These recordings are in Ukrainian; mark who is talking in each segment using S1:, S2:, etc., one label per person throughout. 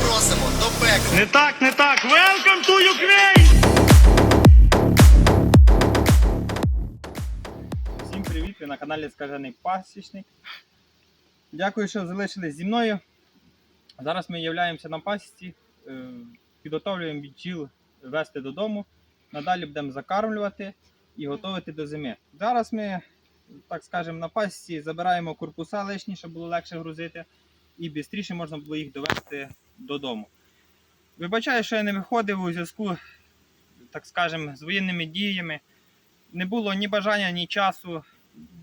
S1: просимо до пекла.
S2: Не так, не так. Welcome to Ukraine! Всім привіт! Ви на каналі Скажений Пасічник. Дякую, що залишились зі мною. Зараз ми являємося на пасіці, е, підготовлюємо бджіл вести додому. Надалі будемо закармлювати і готувати до зими. Зараз ми, так скажемо, на пасіці забираємо корпуса лишні, щоб було легше грузити, і швидше можна було їх довести додому. Вибачаю, що я не виходив у зв'язку, так скажемо, з воєнними діями. Не було ні бажання, ні часу,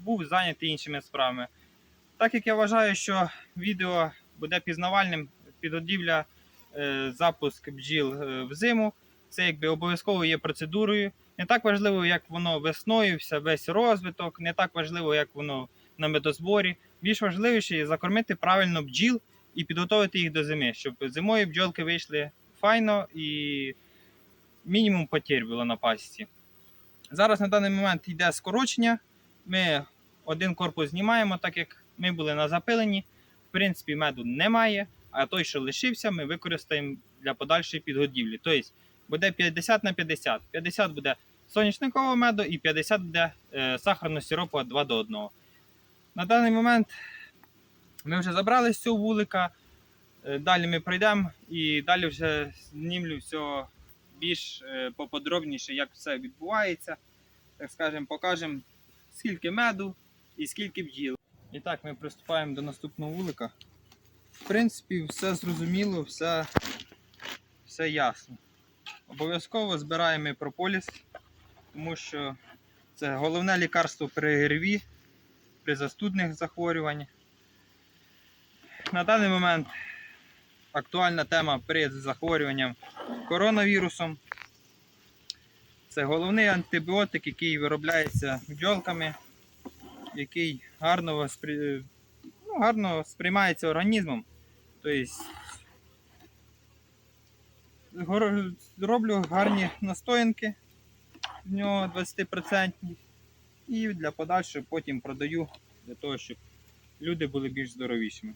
S2: був зайнятий іншими справами. Так як я вважаю, що відео буде пізнавальним, підгодівля, е, запуск бджіл е, в зиму, це якби обов'язково є процедурою. Не так важливо, як воно весною, весь розвиток, не так важливо, як воно на медозборі. Більш важливіше закормити правильно бджіл і підготувати їх до зими, щоб зимою бджолки вийшли файно і мінімум потерь було на пасіці. Зараз на даний момент йде скорочення. Ми один корпус знімаємо, так як ми були на запиленні. В принципі, меду немає, а той, що лишився, ми використаємо для подальшої підгодівлі. Тобто буде 50 на 50. 50 буде соняшникового меду і 50 буде е, сахарно-сиропу 2 до 1. На даний момент ми вже забрали з цього вулика. Е, Далі ми пройдемо і далі вже знімлю все більш е, поподробніше, як все відбувається. Так скажемо, покажемо, скільки меду і скільки бджіл. І так, ми приступаємо до наступного вулика. В принципі, все зрозуміло, все, все ясно. Обов'язково збираємо прополіс, тому що це головне лікарство при ГРВІ, при застудних захворюваннях. На даний момент актуальна тема при захворюванні коронавірусом. Це головний антибіотик, який виробляється бджолками, який гарно, воспри... ну, гарно сприймається організмом. Тобто роблю гарні настоянки з нього 20% і для подальшого потім продаю для того, щоб люди були більш здоровішими.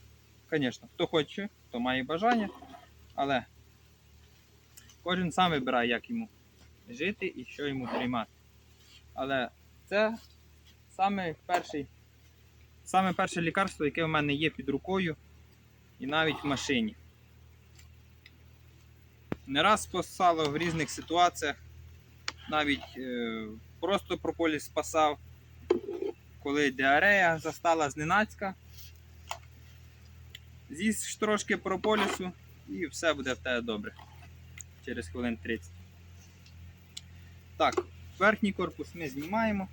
S2: Звісно, хто хоче, хто має бажання, але кожен сам вибирає, як йому жити і що йому приймати. Але це саме перший, саме перше лікарство, яке в мене є під рукою і навіть в машині. Не раз спасало в різних ситуаціях, навіть е, просто прополіс спасав, коли діарея застала зненацька. З'їсть трошки прополісу і все буде в тебе добре. Через хвилин 30. Так, верхній корпус ми знімаємо.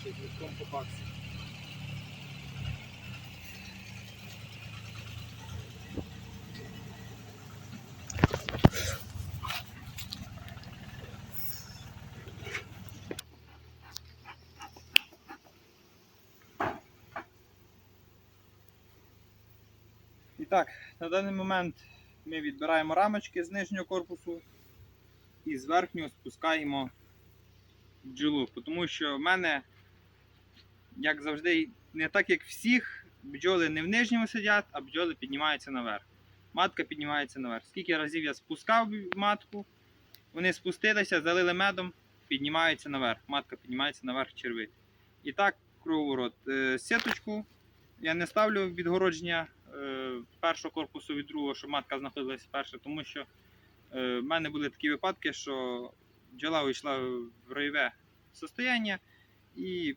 S2: Ще листком так, на даний момент ми відбираємо рамочки з нижнього корпусу і з верхнього спускаємо бджолу. Тому що в мене, як завжди, не так як всіх, бджоли не в нижньому сидять, а бджоли піднімаються наверх. Матка піднімається наверх. Скільки разів я спускав матку, вони спустилися, залили медом, піднімаються наверх. Матка піднімається наверх черви. І так, круговорот. Е, Сіточку я не ставлю відгородження першого корпусу від другого, щоб матка знаходилася перша, тому що е, в мене були такі випадки, що бджола вийшла в ройове состояння, і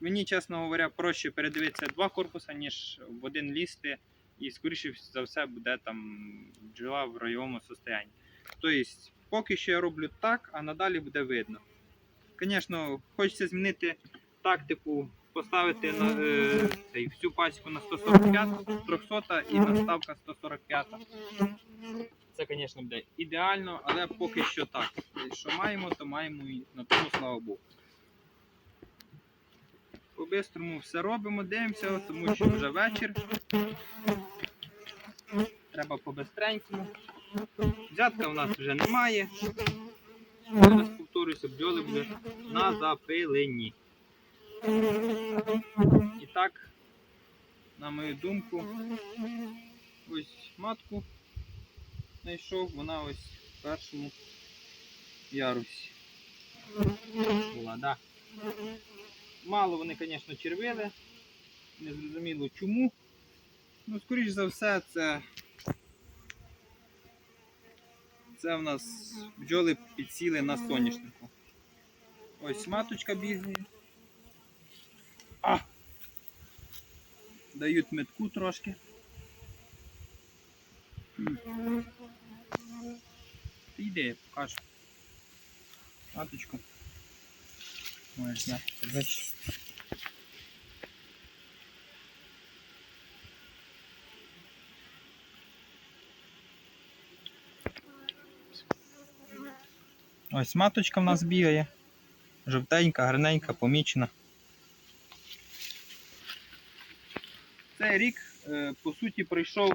S2: мені, чесно говоря, проще передивитися два корпуси, ніж в один лізти, і скоріше за все буде там бджола в ройовому состоянні. Тобто, поки що я роблю так, а надалі буде видно. Звісно, хочеться змінити тактику, поставити на, е, цей, всю пасіку на 145, 300 і наставка 145. Це, звісно, буде ідеально, але поки що так. Що маємо, то маємо і на тому, слава Богу. По-бистрому все робимо, дивимося, тому що вже вечір. треба по-бистренькому. Взятка у нас вже немає. Зараз повторюся, бджоли були на запилені. І так, на мою думку, ось матку знайшов, вона ось в першому ярусі. Була, да. Мало вони, звісно, червили. Не зрозуміло чому. Ну, скоріш за все, це. Це в нас бджоли підсіли на соняшнику. Ось маточка бігає. А! Дають метку трошки. Ти йди, я покажу. Маточку. Можеш взяти. Бачиш? Ось маточка в нас бігає. Жовтенька, гарненька, помічена. Рік, е, по суті, пройшов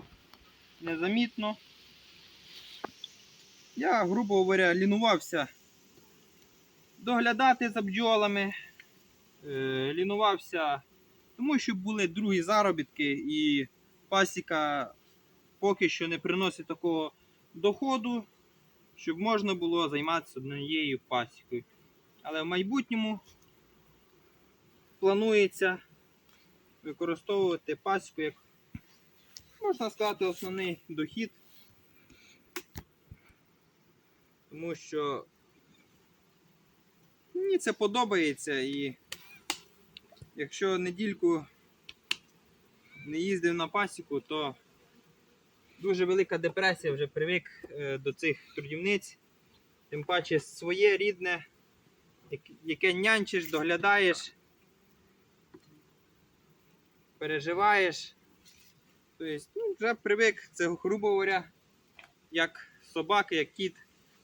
S2: незамітно. Я, грубо говоря, лінувався доглядати за бджолами, е, лінувався, тому що були другі заробітки і пасіка поки що не приносить такого доходу, щоб можна було займатися однією пасікою. Але в майбутньому планується використовувати пасіку як, можна сказати, основний дохід. Тому що мені це подобається і якщо недільку не їздив на пасіку, то дуже велика депресія, вже привик е, до цих трудівниць. Тим паче своє рідне, яке нянчиш, доглядаєш, переживаєш. Тобто, ну, вже привик, це, грубо говоря, як собаки, як кіт,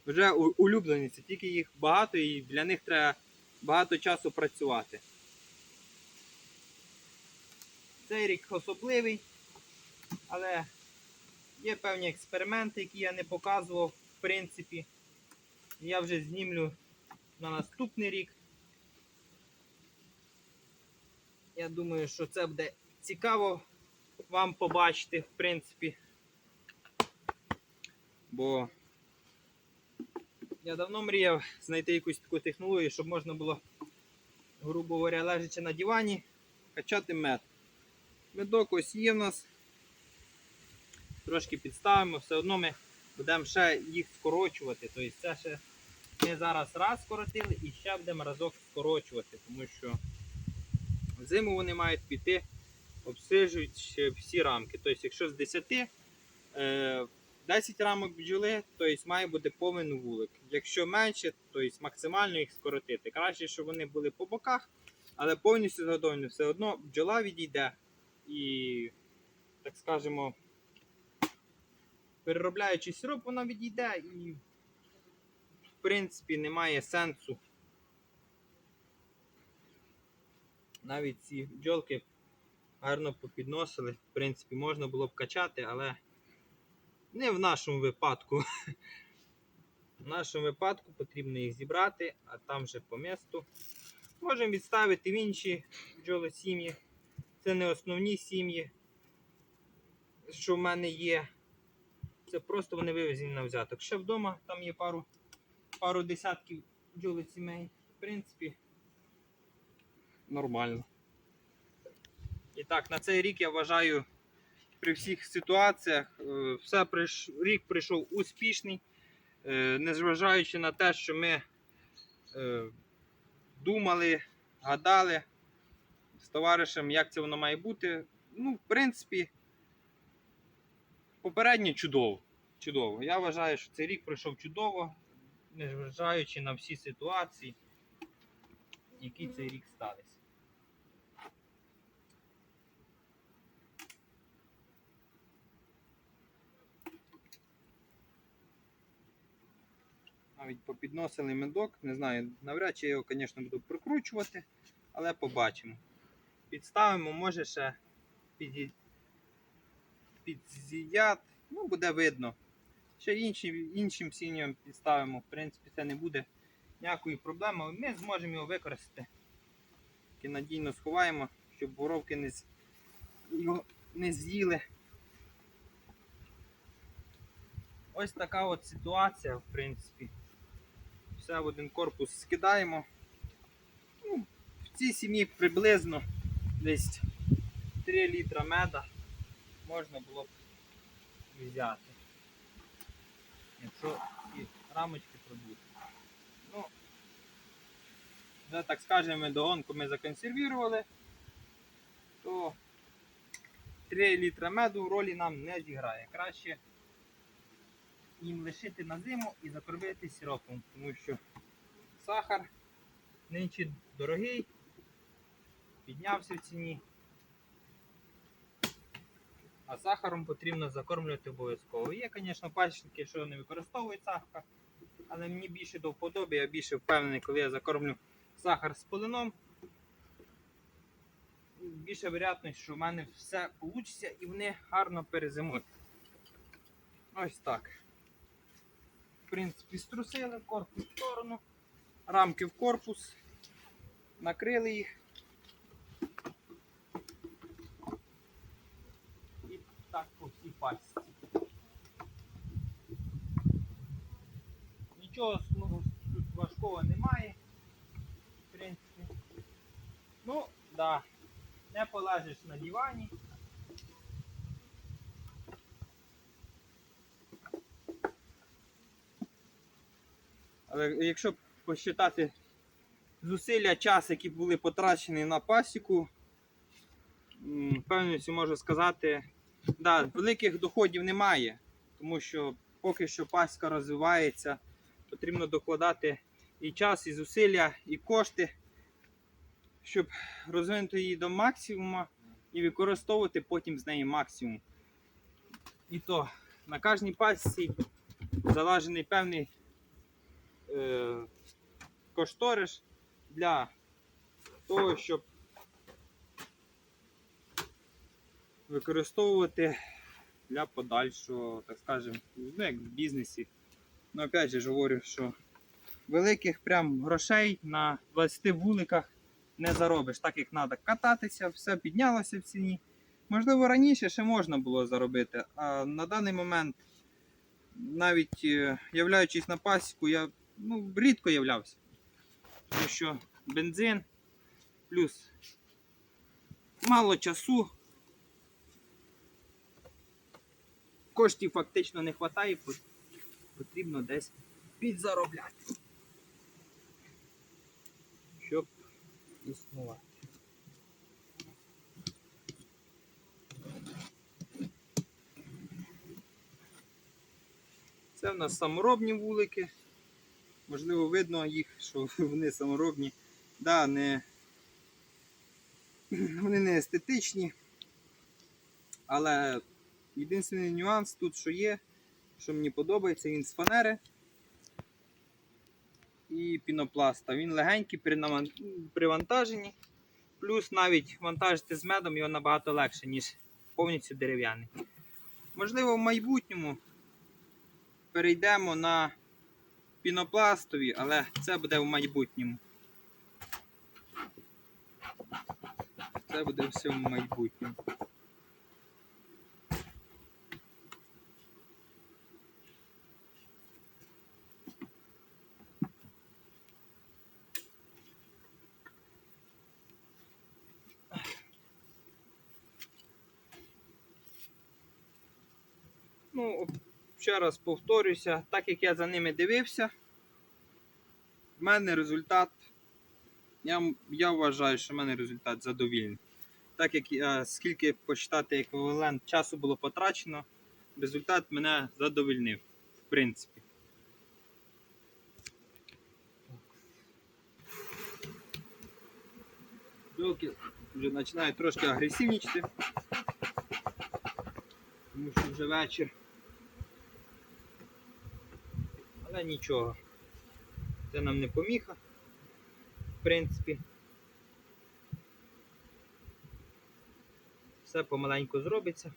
S2: вже у- улюблениці, тільки їх багато і для них треба багато часу працювати. Цей рік особливий, але є певні експерименти, які я не показував, в принципі. Я вже знімлю на наступний рік. Я думаю, що це буде цікаво вам побачити, в принципі. Бо я давно мріяв знайти якусь таку технологію, щоб можна було, грубо говоря, лежачи на дивані, качати мед. Медок ось є в нас. Трошки підставимо, все одно ми будемо ще їх скорочувати. Тобто це ще ми зараз раз скоротили і ще будемо разок скорочувати, тому що зиму вони мають піти, обсижують всі рамки. Тобто, якщо з 10, е, 10 рамок бджоли, тобто має бути повен вулик. Якщо менше, тобто максимально їх скоротити. Краще, щоб вони були по боках, але повністю зготовлені все одно бджола відійде і, так скажемо, переробляючи сироп, вона відійде і, в принципі, немає сенсу. Навіть ці бджолки гарно попідносили. В принципі, можна було б качати, але не в нашому випадку. В нашому випадку потрібно їх зібрати, а там вже по місту. Можемо відставити в інші бджоли сім'ї. Це не основні сім'ї, що в мене є. Це просто вони вивезені на взяток. Ще вдома там є пару, пару десятків бджоли сімей. В принципі, нормально. І так, на цей рік я вважаю, при всіх ситуаціях е, все прийш... рік прийшов успішний, Е, незважаючи на те, що ми е, думали, гадали з товаришем, як це воно має бути. Ну, в принципі, попередньо чудово. чудово. Я вважаю, що цей рік пройшов чудово, незважаючи на всі ситуації, які цей рік сталися. Навіть попідносили медок, не знаю, навряд чи я його, звісно, буду прикручувати, але побачимо. Підставимо, може ще піді... підз'їдять, ну буде видно. Ще інші, іншим сім'ям підставимо, в принципі, це не буде ніякої проблеми. Ми зможемо його використати. Тільки надійно сховаємо, щоб боровки не, його не з'їли. Ось така от ситуація, в принципі. Все в один корпус скидаємо. Ну, в цій сім'ї приблизно десь 3 літра меда можна було б взяти. Якщо ці рамочки пробути. Ну, вже так скажемо, догонку ми законсервували, то 3 літра меду в ролі нам не зіграє. Краще їм лишити на зиму і закормити сиропом, тому що сахар нинче дорогий, піднявся в ціні. А сахаром потрібно закормлювати обов'язково. Є, звісно, пасічники, що не використовують сахар, але мені більше до вподоби, я більше впевнений, коли я закормлю сахар з полином. Більше вероятність, що в мене все вийде і вони гарно перезимують. Ось так. Принципі, струсили корпус в сторону, рамки в корпус, накрили їх. І так по всій пасіці. Нічого ну, тут важкого немає. В принципі. Ну, да. Не полежиш на дивані. Але якщо посчитати зусилля, час, які були потрачені на пасіку, м, впевненістю можу сказати, да, великих доходів немає, тому що поки що пасіка розвивається, потрібно докладати і час, і зусилля, і кошти, щоб розвинути її до максимуму і використовувати потім з неї максимум. І то на кожній пасіці залажений певний е, кошториш для того, щоб використовувати для подальшого, так скажемо, ну як в бізнесі. Ну, опять же говорю, що великих прям грошей на 20 вуликах не заробиш, так як треба кататися, все піднялося в ціні. Можливо, раніше ще можна було заробити, а на даний момент, навіть е, являючись на пасіку, я ну, рідко являвся. Тому що бензин плюс мало часу. Коштів фактично не вистачає, потрібно десь підзаробляти. Щоб існувати. Це в нас саморобні вулики. Можливо, видно їх, що вони саморобні. Да, не... Вони не естетичні. Але єдиний нюанс тут, що є, що мені подобається, він з фанери і пінопласта. Він легенький при, наван- при вантаженні. Плюс навіть вантажити з медом його набагато легше, ніж повністю дерев'яний. Можливо, в майбутньому перейдемо на пінопластові, але це буде в майбутньому. Це буде все в майбутньому. Ну, ще раз повторюся, так як я за ними дивився, в мене результат, я, я вважаю, що в мене результат задовільний. Так як е, скільки посчитати еквівалент часу було потрачено, результат мене задовольнив, в принципі. Білки вже починають трошки агресивнічити, тому що вже вечір. але нічого. Це нам не поміха, в принципі. Все помаленьку зробиться.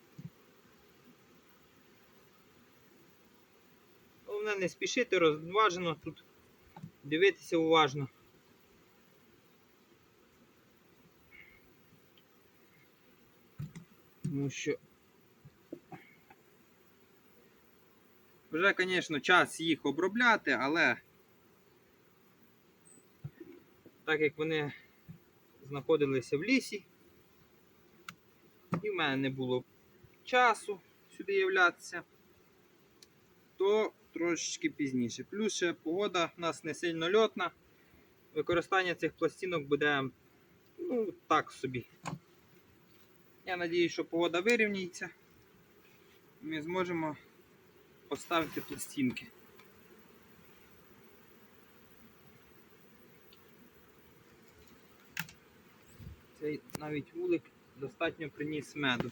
S2: Головне не спішити, розважено тут, дивитися уважно. Тому що вже, звісно, час їх обробляти, але так як вони знаходилися в лісі, і в мене не було часу сюди являтися, то трошечки пізніше. Плюс ще погода у нас не сильно льотна. Використання цих пластинок буде ну, так собі. Я сподіваюся, що погода вирівняється. Ми зможемо поставити пластинки. Цей навіть вулик достатньо приніс меду.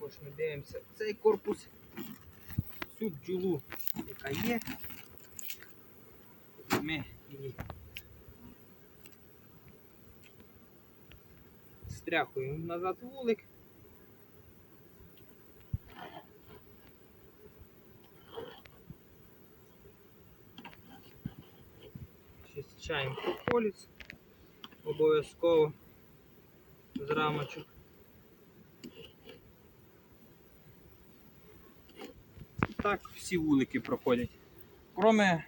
S2: Ось ми дивимося цей корпус, всю бджолу, яка є. Ми її стряхуємо назад вулик. Чищаємо прополіс обов'язково з рамочок. Так всі вулики проходять. Кроме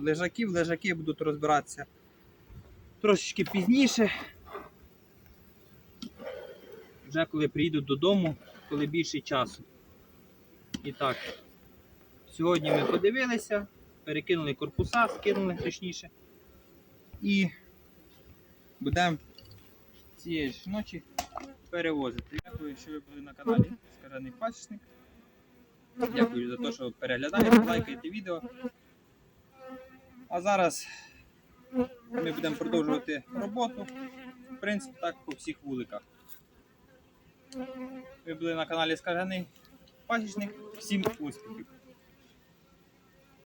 S2: лежаків, лежаки будуть розбиратися трошечки пізніше. Вже коли приїдуть додому, коли більше часу. І так, сьогодні ми подивилися, перекинули корпуса, скинули точніше. І будемо цієї ж ночі перевозити. Дякую, що ви були на каналі Скажений Пасічник. Дякую за те, що переглядаєте, лайкаєте відео. А зараз ми будемо продовжувати роботу. В принципі, так по всіх вуликах. Ви були на каналі Скажений Пасічник. Всім успіхів!